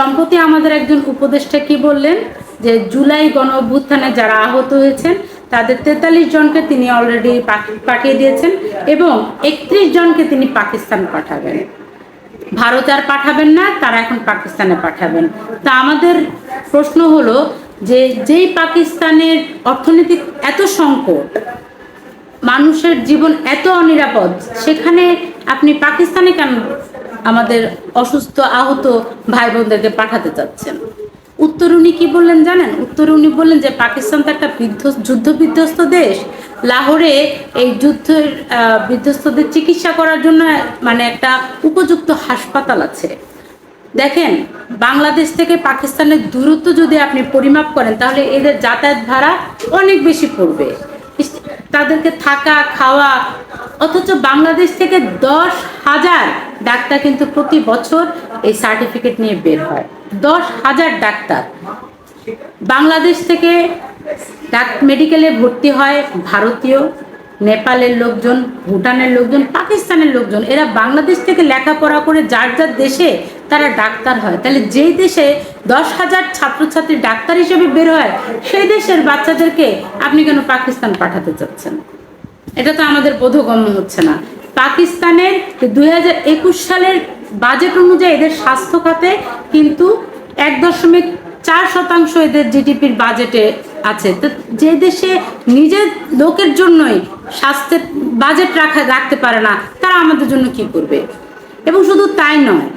সম্প্রতি আমাদের একজন উপদেষ্টা কি বললেন? যে জুলাই গণ অভ্যুত্থানে যারা আহত হয়েছেন, তাদের তেতাল্লিশ জনকে তিনি অলরেডি পাঠিয়ে দিয়েছেন এবং একত্রিশ জনকে তিনি পাকিস্তান পাঠাবেন। ভারত আর পাঠাবেন না, তারা এখন পাকিস্তানে পাঠাবেন। তা আমাদের প্রশ্ন হলো যে যেই পাকিস্তানের অর্থনৈতিক এত সংকট, মানুষের জীবন এত অনিরাপদ, সেখানে আপনি পাকিস্তানে কেন আমাদের অসুস্থ আহত ভাই বোনদেরকে পাঠাতে চাচ্ছেন। উত্তর উনি কি বললেন জানেন? উত্তর উনি বললেন যে পাকিস্তান তো একটা যুদ্ধ বিধ্বস্ত দেশ। লাহোরে এই যুদ্ধের বিধ্বস্তদের চিকিৎসা করার জন্য মানে একটা উপযুক্ত হাসপাতাল আছে। দেখেন, বাংলাদেশ থেকে পাকিস্তানের দূরত্ব যদি আপনি পরিমাপ করেন, তাহলে এদের যাতায়াত ভাড়া অনেক বেশি পড়বে। তাদেরকে থাকা, খাওয়া, অথচ বাংলাদেশ থেকে দশ হাজার ডাক্তার কিন্তু প্রতি বছর এই সার্টিফিকেট নিয়ে বের হয়। দশ হাজার ডাক্তার। বাংলাদেশ থেকে মেডিকেলে ভর্তি হয় ভারতীয়, নেপালের লোকজন, ভুটানের লোকজন, পাকিস্তানের লোকজন। এরা বাংলাদেশ থেকে লেখাপড়া করে যার যার দেশে তারা ডাক্তার হয়। তাহলে যেই দেশে দশ হাজার ছাত্রছাত্রী ডাক্তার হিসেবে বের হয়, সেই দেশের বাচ্চাদেরকে আপনি কেন পাকিস্তান পাঠাতে চাচ্ছেন? এটা তো আমাদের বোধগম্য হচ্ছে না। পাকিস্তানের দুই হাজার একুশ সালের বাজেট অনুযায়ী এদের স্বাস্থ্য খাতে কিন্তু এক দশমিক চার শতাংশ এদের জিডিপির বাজেটে আছে। তো যে দেশে নিজের লোকের জন্যই স্বাস্থ্যের বাজেট রাখা রাখতে পারে না, তারা আমাদের জন্য কি করবে? এবং শুধু তাই নয়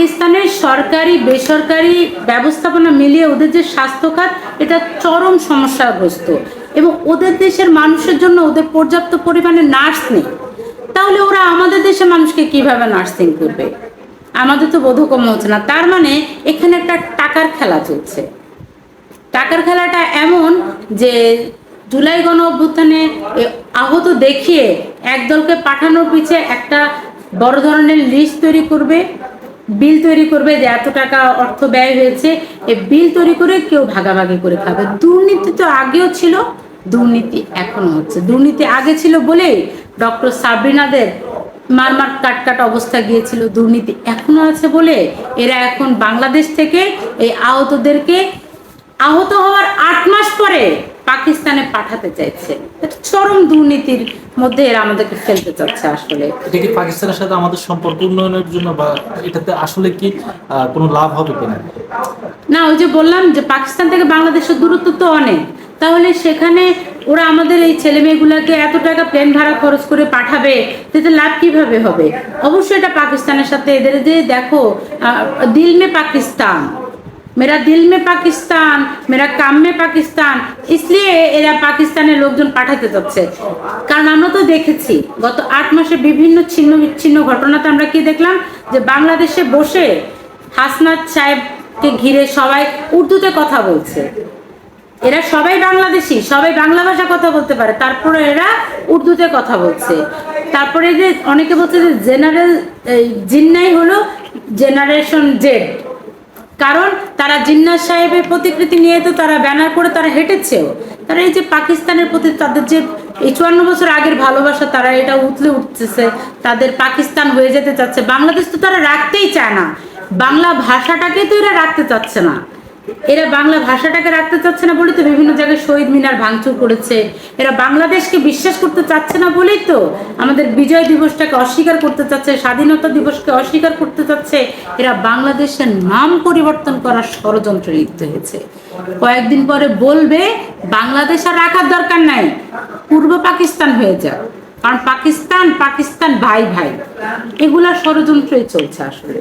পাকিস্তানের সরকারি, বেসরকারি ব্যবস্থাপনা মিলিয়ে ওদের যে স্বাস্থ্য খাত এটা চরম সমস্যাগ্রস্ত। এবং ওদের দেশের মানুষের জন্য ওদের পর্যাপ্ত পরিমাণে নার্স নেই। তাহলে ওরা আমাদের দেশের মানুষকে কীভাবে নার্সিং করবে? আমাদের তো বোধগম্য হচ্ছে না। তার মানে এখানে একটা টাকার খেলা চলছে। টাকার খেলাটা এমন যে জুলাই গণ অভ্যুত্থানে আহত দেখিয়ে একদলকে পাঠানোর পিছে একটা বড় ধরনের লিস্ট তৈরি করবে। বিল তৈরি করবে যে এত টাকা অর্থ ব্যয় হয়েছে, এ বিল তৈরি করে কেউ ভাগাভাগি করে খাবে। দুর্নীতি তো আগেও ছিল, দুর্নীতি এখনও হচ্ছে। দুর্নীতি আগে ছিল বলেই ডক্টর সাবরিনাদের মারমার কাটকাট অবস্থা গিয়েছিল, দুর্নীতি এখনও আছে বলে এরা এখন বাংলাদেশ থেকে এই আহতদেরকে আহত হওয়ার আট মাস পরে পাকিস্তানে পাঠাতে চাইছে। চরম দুর্নীতির মধ্যে এরা আমাদেরকে ফেলতে চাচ্ছে আসলে। এটা কি পাকিস্তানের সাথে আমাদের সম্পর্ক উন্নয়নের জন্য বা এটাতে আসলে কি কোনো লাভ হবে কিনা? না ওই যে বললাম যে পাকিস্তান থেকে বাংলাদেশের দূরত্ব তো অনেক। তাহলে সেখানে ওরা আমাদের এই ছেলে মেয়েগুলোকে এত টাকা প্লেন ভাড়া খরচ করে পাঠাবে তাতে লাভ কীভাবে হবে? অবশ্যই এটা পাকিস্তানের সাথে এদের যে দেখো দিল মে পাকিস্তান। মেরা দিল মে পাকিস্তান মেরা কাম মে পাকিস্তান इसलिए এরা পাকিস্তানের লোকজন পাঠাতে যাচ্ছে কারণ আমরা তো দেখেছি গত আট মাসে বিভিন্ন ছিন্ন বিচ্ছিন্ন ঘটনাতে আমরা কি দেখলাম যে বাংলাদেশে বসে হাসনাত সাহেবকে ঘিরে সবাই উর্দুতে কথা বলছে এরা সবাই বাংলাদেশি সবাই বাংলা ভাষা কথা বলতে পারে তারপরে এরা উর্দুতে কথা বলছে তারপরে যে অনেকে বলছে যে জেনারেল জিন্নাই হলো জেনারেশন জেড কারণ তারা জিন্নাস সাহেবের প্রতিকৃতি নিয়ে তো তারা ব্যানার করে তারা হেঁটেছেও। তারা এই যে পাকিস্তানের প্রতি তাদের যে এই চুয়ান্ন বছর আগের ভালোবাসা, তারা এটা উতলে উঠতেছে, তাদের পাকিস্তান হয়ে যেতে চাচ্ছে। বাংলাদেশ তো তারা রাখতেই চায় না। বাংলা ভাষাটাকে তো এরা রাখতে চাচ্ছে না। এরা বাংলা ভাষাটাকে রাখতে চাচ্ছে না বলে তো বিভিন্ন জায়গায় শহীদ মিনার ভাঙচুর করেছে। এরা বাংলাদেশকে বিশ্বাস করতে চাচ্ছে না বলেই তো আমাদের বিজয় দিবসটাকে অস্বীকার করতে চাচ্ছে, স্বাধীনতা দিবসকে অস্বীকার করতে চাচ্ছে। এরা বাংলাদেশের নাম পরিবর্তন করার ষড়যন্ত্রে লিপ্ত হয়েছে। কয়েকদিন পরে বলবে, বাংলাদেশ আর রাখার দরকার নাই, পূর্ব পাকিস্তান হয়ে যাক। কারণ পাকিস্তান পাকিস্তান ভাই ভাই। এগুলা ষড়যন্ত্রই চলছে আসলে।